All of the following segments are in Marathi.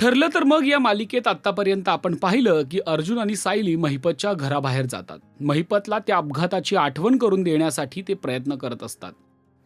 ठरलं तर मग या मालिकेत आतापर्यंत आपण पाहिलं की अर्जुन आणि सायली महिपतच्या घराबाहेर जातात. महिपतला त्या अपघाताची आठवण करून देण्यासाठी ते प्रयत्न करत असतात.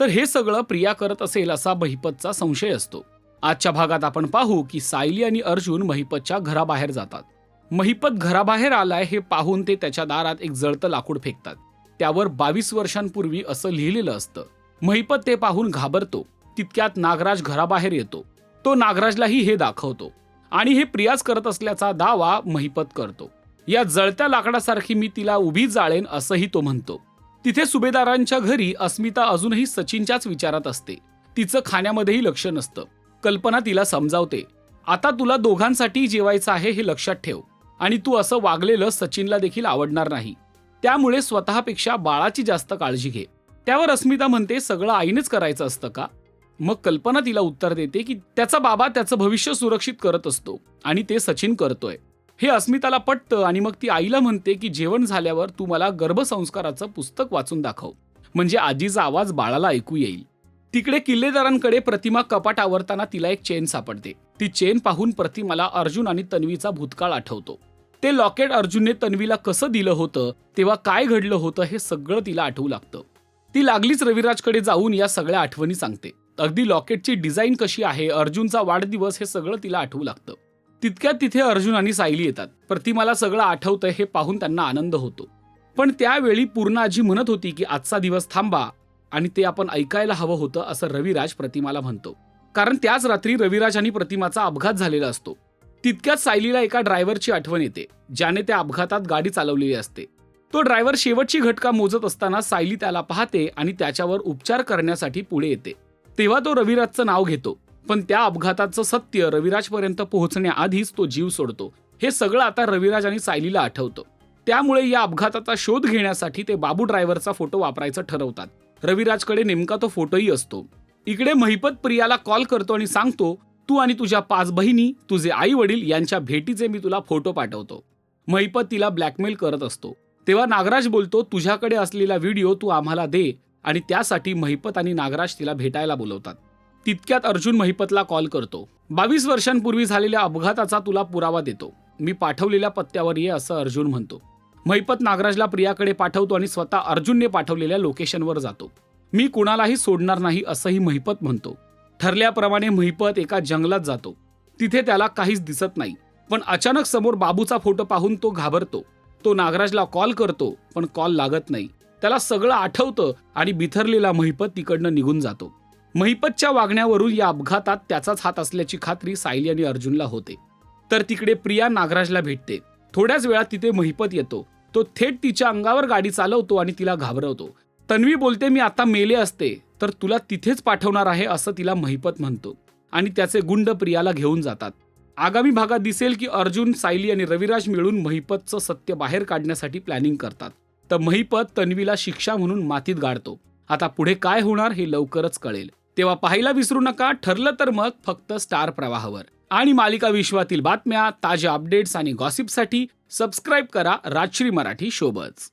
तर हे सगळं प्रिया करत असेल असा महिपतचा संशय असतो. आजच्या भागात आपण पाहू की सायली आणि अर्जुन महिपतच्या घराबाहेर जातात. महिपत घराबाहेर आलाय हे पाहून ते त्याच्या दारात एक जळतं लाकूड फेकतात. त्यावर बावीस वर्षांपूर्वी असं लिहिलेलं असतं. महिपत ते पाहून घाबरतो. तितक्यात नागराज घराबाहेर येतो. तो नागराजलाही हे दाखवतो. आणि हे प्रियाच करत असल्याचा दावा महिपत करतो. या जळत्या लाकडासारखी मी तिला उभी जाळेन असंही तो म्हणतो. तिथे सुभेदारांच्या घरी अस्मिता अजूनही सचिनच्याच विचारात असते. तिचं खाण्यामध्येही लक्ष नसतं. कल्पना तिला समजावते. आता तुला दोघांसाठी जेवायचं आहे हे लक्षात ठेव. आणि तू असं वागलेलं सचिनला देखील आवडणार नाही. त्यामुळे स्वतःपेक्षा बाळाची जास्त काळजी घे. त्यावर अस्मिता म्हणते सगळं आईनेच करायचं असतं का? मग कल्पना तिला उत्तर देते की त्याचा बाबा त्याचं भविष्य सुरक्षित करत असतो आणि ते सचिन करतोय. हे अस्मिताला पटतं आणि मग ती आईला म्हणते की जेवण झाल्यावर तू मला गर्भसंस्काराचं पुस्तक वाचून दाखव. म्हणजे आजीचा आवाज बाळाला ऐकू येईल. तिकडे किल्लेदारांकडे प्रतिमा कपाट आवरताना तिला एक चेन सापडते. ती चेन पाहून प्रतिमाला अर्जुन आणि तन्वीचा भूतकाळ आठवतो. ते लॉकेट अर्जुनने तन्वीला कसं दिलं होतं तेव्हा काय घडलं होतं हे सगळं तिला आठवू लागतं. ती लागलीच रविराजकडे जाऊन या सगळ्या आठवणी सांगते. अगदी लॉकेटची डिझाईन कशी आहे अर्जुनचा वाढदिवस हे सगळं तिला आठवू लागतं. तितक्यात तिथे अर्जुन आणि सायली येतात. प्रतिमाला सगळं आठवतंय हे पाहून त्यांना आनंद होतो. पण त्यावेळी पूर्ण आजी म्हणत होती की आजचा दिवस थांबा आणि ते आपण ऐकायला हवं होतं असं रविराज प्रतिमाला म्हणतो. कारण त्याच रात्री रविराज आणि प्रतिमाचा अपघात झालेला असतो. तितक्यात सायलीला एका ड्रायव्हरची आठवण येते ज्याने त्या अपघातात गाडी चालवलेली असते. तो ड्रायव्हर शेवटची घटका मोजत असताना सायली त्याला पाहते आणि त्याच्यावर उपचार करण्यासाठी पुढे येते. तेव्हा तो रविराजचं नाव घेतो. पण त्या अपघाताचं सत्य रविराजपर्यंत पोहोचण्याआधीच तो जीव सोडतो. हे सगळं आता रविराज आणि सायलीला आठवतं. त्यामुळे या अपघाताचा शोध घेण्यासाठी ते बाबू ड्रायव्हरचा फोटो वापरायचं ठरवतात. रविराजकडे नेमका तो फोटोही असतो. इकडे महिपत प्रियाला कॉल करतो आणि सांगतो तू आणि तुझ्या पाच बहिणी तुझे आई वडील यांच्या भेटीचे मी तुला फोटो पाठवतो. महिपत तिला ब्लॅकमेल करत असतो. तेव्हा नागराज बोलतो तुझ्याकडे असलेला व्हिडिओ तू आम्हाला दे. आणि त्यासाठी महिपत आणि नागराज तिला भेटायला बोलवतात. तितक्यात अर्जुन महिपतला कॉल करतो. बावीस वर्षांपूर्वी झालेल्या अपघाताचा तुला पुरावा देतो. मी पाठवलेल्या पत्त्यावर ये असं अर्जुन म्हणतो. महिपत नागराजला प्रियाकडे पाठवतो आणि स्वतः अर्जुनने पाठवलेल्या लोकेशनवर जातो. मी कुणालाही सोडणार नाही असंही महिपत म्हणतो. ठरल्याप्रमाणे महिपत एका जंगलात जातो. तिथे त्याला काहीच दिसत नाही. पण अचानक समोर बाबूचा फोटो पाहून तो घाबरतो. तो नागराजला कॉल करतो पण कॉल लागत नाही. त्याला सगळं आठवतं आणि बिथरलेला महिपत तिकडनं निघून जातो. महिपतच्या वागण्यावरून या अपघातात त्याचाच हात असल्याची खात्री सायली आणि अर्जुनला होते. तर तिकडे प्रिया नागराजला भेटते. थोड्याच वेळात तिथे महिपत येतो. तो थेट तिच्या अंगावर गाडी चालवतो आणि तिला घाबरवतो. तन्वी बोलते मी आता मेले असते तर तुला तिथेच पाठवणार आहे असं तिला महिपत म्हणतो. आणि त्याचे गुंड प्रियाला घेऊन जातात. आगामी भागात दिसेल की अर्जुन सायली आणि रविराज मिळून महिपतचं सत्य बाहेर काढण्यासाठी प्लॅनिंग करतात. तर महिपत तन्वीला शिक्षा म्हणून मातीत गाडतो. आता पुढे काय होणार हे लवकरच कळेल. तेव्हा पाहायला विसरू नका ठरलं तर मग फक्त स्टार प्रवाहावर. आणि मालिका विश्वातील बातम्या ताज्या अपडेट्स आणि गॉसिपसाठी सबस्क्राईब करा राजश्री मराठी शोबज.